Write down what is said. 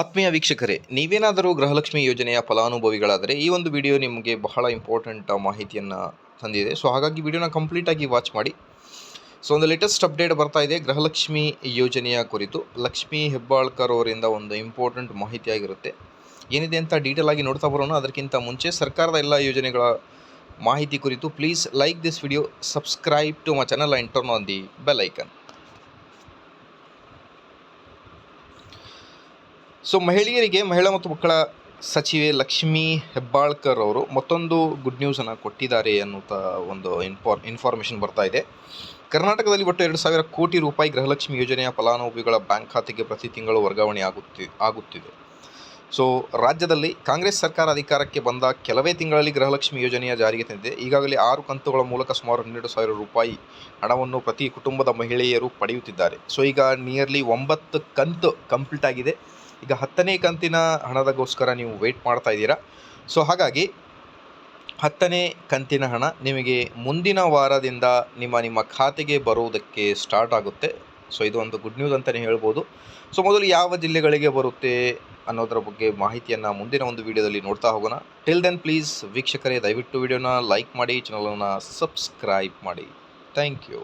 ಆತ್ಮೀಯ ವೀಕ್ಷಕರೇ, ನೀವೇನಾದರೂ ಗೃಹಲಕ್ಷ್ಮಿ ಯೋಜನೆಯ ಫಲಾನುಭವಿಗಳಾದರೆ ಈ ಒಂದು ವಿಡಿಯೋ ನಿಮಗೆ ಬಹಳ ಇಂಪಾರ್ಟೆಂಟ್ ಮಾಹಿತಿಯನ್ನು ತಂದಿದೆ. ಸೊ ಹಾಗಾಗಿ ವಿಡಿಯೋನ ಕಂಪ್ಲೀಟಾಗಿ ವಾಚ್ ಮಾಡಿ. ಸೊ ಒಂದು ಲೇಟೆಸ್ಟ್ ಅಪ್ಡೇಟ್ ಬರ್ತಾ ಇದೆ ಗೃಹಲಕ್ಷ್ಮಿ ಯೋಜನೆಯ ಕುರಿತು. ಲಕ್ಷ್ಮೀ ಹೆಬ್ಬಾಳ್ಕರ್ ಅವರಿಂದ ಒಂದು ಇಂಪಾರ್ಟೆಂಟ್ ಮಾಹಿತಿಯಾಗಿರುತ್ತೆ ಏನಿದೆ ಅಂತ ಡೀಟೇಲ್ ಆಗಿ ನೋಡ್ತಾ ಬರೋಣ. ಅದಕ್ಕಿಂತ ಮುಂಚೆ ಸರ್ಕಾರದ ಎಲ್ಲ ಯೋಜನೆಗಳ ಮಾಹಿತಿ ಕುರಿತು please like this video subscribe to my channel and turn on the bell icon so ಮಹಿಳೆಯರಿಗೆ, ಮಹಿಳಾ ಮತ್ತು ಮಕ್ಕಳ ಸಚಿವೆ ಲಕ್ಷ್ಮೀ ಹೆಬ್ಬಾಳ್ಕರ್ ಅವರು ಮತ್ತೊಂದು ಗುಡ್ ನ್ಯೂಸನ್ನು ಕೊಟ್ಟಿದ್ದಾರೆ ಅನ್ನುವಂಥ ಒಂದು ಇನ್ಫಾರ್ ಇನ್ಫಾರ್ಮೇಷನ್ ಬರ್ತಾ ಇದೆ. ಕರ್ನಾಟಕದಲ್ಲಿ ಒಟ್ಟು ಎರಡು ಸಾವಿರ ಕೋಟಿ ರೂಪಾಯಿ ಗೃಹಲಕ್ಷ್ಮಿ ಯೋಜನೆಯ ಫಲಾನುಭವಿಗಳ ಬ್ಯಾಂಕ್ ಖಾತೆಗೆ ಪ್ರತಿ ತಿಂಗಳು ವರ್ಗಾವಣೆ ಆಗುತ್ತಿ, ಆಗುತ್ತಿದೆ. ಸೊ ರಾಜ್ಯದಲ್ಲಿ ಕಾಂಗ್ರೆಸ್ ಸರ್ಕಾರ ಅಧಿಕಾರಕ್ಕೆ ಬಂದ ಕೆಲವೇ ತಿಂಗಳಲ್ಲಿ ಗೃಹಲಕ್ಷ್ಮಿ ಯೋಜನೆಯ ಜಾರಿಗೆ ತಂದಿದೆ. ಈಗಾಗಲೇ ಆರು ಕಂತುಗಳ ಮೂಲಕ ಸುಮಾರು ಹನ್ನೆರಡು ಸಾವಿರ ರೂಪಾಯಿ ಹಣವನ್ನು ಪ್ರತಿ ಕುಟುಂಬದ ಮಹಿಳೆಯರು ಪಡೆಯುತ್ತಿದ್ದಾರೆ. ಸೊ ಈಗ ನಿಯರ್ಲಿ ಒಂಬತ್ತು ಕಂತು ಕಂಪ್ಲೀಟ್ ಆಗಿದೆ. ಈಗ ಹತ್ತನೇ ಕಂತಿನ ಹಣದಗೋಸ್ಕರ ನೀವು ವೆಯ್ಟ್ ಮಾಡ್ತಾ ಇದ್ದೀರಾ? ಸೊ ಹಾಗಾಗಿ ಹತ್ತನೇ ಕಂತಿನ ಹಣ ನಿಮಗೆ ಮುಂದಿನ ವಾರದಿಂದ ನಿಮ್ಮ ನಿಮ್ಮ ಖಾತೆಗೆ ಬರುವುದಕ್ಕೆ ಸ್ಟಾರ್ಟ್ ಆಗುತ್ತೆ. ಸೊ ಇದು ಒಂದು ಗುಡ್ ನ್ಯೂಸ್ ಅಂತಲೇ ಹೇಳ್ಬೋದು. ಸೊ ಮೊದಲು ಯಾವ ಜಿಲ್ಲೆಗಳಿಗೆ ಬರುತ್ತೆ ಅನ್ನೋದರ ಬಗ್ಗೆ ಮಾಹಿತಿಯನ್ನು ಮುಂದಿನ ಒಂದು ವಿಡಿಯೋದಲ್ಲಿ ನೋಡ್ತಾ ಹೋಗೋಣ. ಟಿಲ್ ದೆನ್ ಪ್ಲೀಸ್ ವೀಕ್ಷಕರೇ, ದಯವಿಟ್ಟು ವಿಡಿಯೋನ ಲೈಕ್ ಮಾಡಿ ಚಾನಲನ್ನು ಸಬ್ಸ್ಕ್ರೈಬ್ ಮಾಡಿ. Thank you